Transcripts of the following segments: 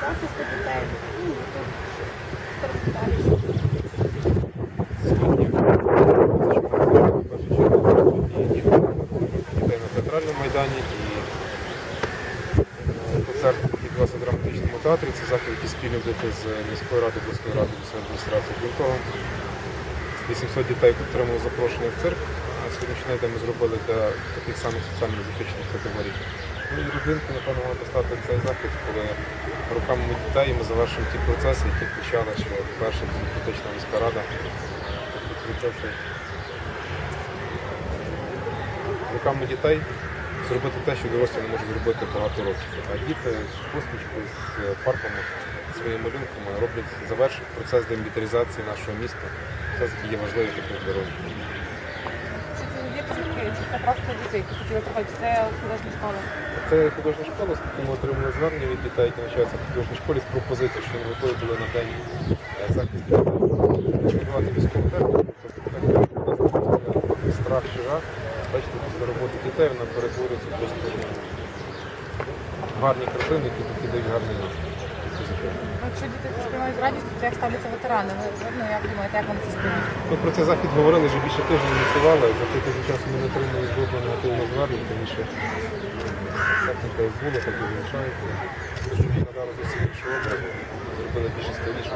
захисту дітей. Сьогодні в першу чергу це будуть і діти дітей на театральному майдані і е, концерт під вас у драматичному театрі. Це захід, який спільно вдати з міською радою, обласною радою, міською адміністрацією. Крім того, 800 дітей отримали запрошення в цирк. На сьогоднішній день ми зробили для таких самих соціально захищених категорій. Ну і родинку, напевно, має постати цей захід, коли руками дітей ми завершимо ті процеси, які почала ще перша демократична міська рада. Руками дітей зробити те, що дорослі не можуть зробити багато років. А діти з посмішкою, з фарбами, своїми малюнками роблять завершують процес демілітаризації нашого міста. Який є також для це просто діти, які хотіли? Це художня школа. Це художня школа, оскільки ми отримали звернення від дітей, які навчаються в художній школі з пропозицією, що вони готові були на день е, захисту відчувати військову страх чи. Бачите, після роботи дітей вона перетворюється просто гарні картини, які такі дають гарний настрій. Ну, Якщо діти сприймають з радістю, то як ставляться ветерани? Ви ну, як думаєте, як вони це сприймають? Ми про цей захід говорили вже більше тижня ініціювали. За цей тиждень часу ми не отримали жодного негативного звернення, тому що техніка як була, так і залишається. Щоб ми надали зовсім іншу образу, зробили більш стиліше.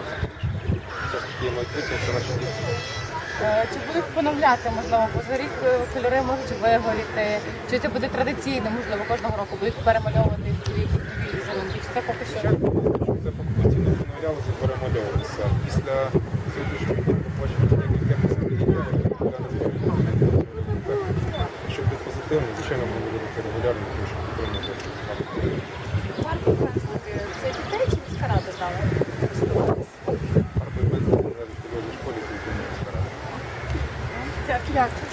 Все ж таки майбутнє, це наші діти. Е, Чи будуть поновляти, можливо, рік е, кольори можуть вигоріти? Чи це буде традиційно, можливо, кожного року будуть перемальовувати ці нові? Чи це поки що? Щоб поновлялося, перемальовувалося. Після сьогоднішнього дня побачимо декілька дітей, Якщо буде позитивно, звичайно, ми будемо це регулярно, тому що підтримувати. Варто це дітей чи міська рада дала? В школі, Дякую.